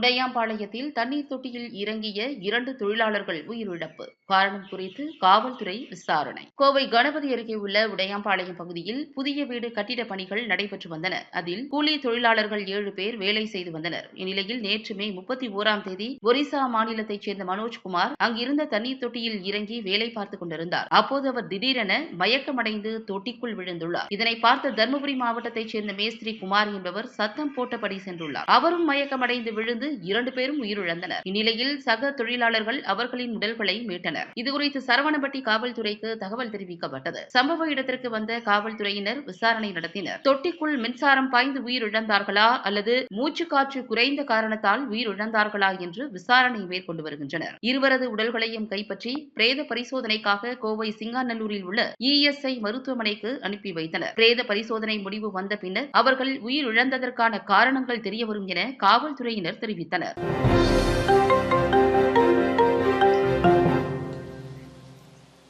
உடையாம்பாளையத்தில் தண்ணீர் தொட்டியில் இறங்கிய இரண்டு தொழிலாளர்கள் உயிரிழப்பு. காரணம் குறித்து காவல்துறை விசாரணை. கோவை கணபதி அருகே உள்ள உடையாம்பாளையம் பகுதியில் புதிய வீடு கட்டிட பணிகள் நடைபெற்று வந்தன. அதில் கூலி தொழிலாளர்கள் ஏழு பேர் வேலை செய்து வந்தனர். இந்நிலையில் நேற்று மே முப்பத்தி ஓராம் தேதி ஒரிசா மாநிலத்தைச் சேர்ந்த மனோஜ்குமார் அங்கிருந்த தண்ணீர் தொட்டியில் இறங்கி வேலை பார்த்துக் கொண்டிருந்தார். அப்போது அவர் திடீரென மயக்கமடைந்து தொட்டிக்குள் விழுந்துள்ளார். இதனை பார்த்த தருமபுரி மாவட்டத்தைச் சேர்ந்த மேஸ்திரி குமார் என்பவர் சத்தம் போட்டபடி சென்றுள்ளார். அவரும் மயக்கமடைந்து விழுந்து இரண்டு பேரும் உயிரிழந்தனர். இந்நிலையில் சக தொழிலாளர்கள் அவர்களின் உடல்களை மீட்டனர். இதுகுறித்து சரவணம்பட்டி காவல்துறைக்கு தகவல் தெரிவிக்கப்பட்டது. சம்பவ இடத்திற்கு வந்த காவல்துறையினர் விசாரணை நடத்தினர். தொட்டிக்குள் மின்சாரம் பாய்ந்து உயிரிழந்தார்களா அல்லது மூச்சு காற்று குறைந்த காரணத்தால் உயிரிழந்தார்களா என்று விசாரணை மேற்கொண்டு வருகின்றனர். இருவரது உடல்களையும் கைப்பற்றி பிரேத பரிசோதனைக்காக கோவை சிங்காநல்லூரில் உள்ள இஎஸ்ஐ மருத்துவமனைக்கு அனுப்பி வைத்தனர். பிரேத பரிசோதனை முடிவு வந்த பின்னர் அவர்கள் உயிரிழந்ததற்கான காரணங்கள் தெரியவரும் என காவல்துறையினர் தெரிவித்தனர். அறிவித்தனர்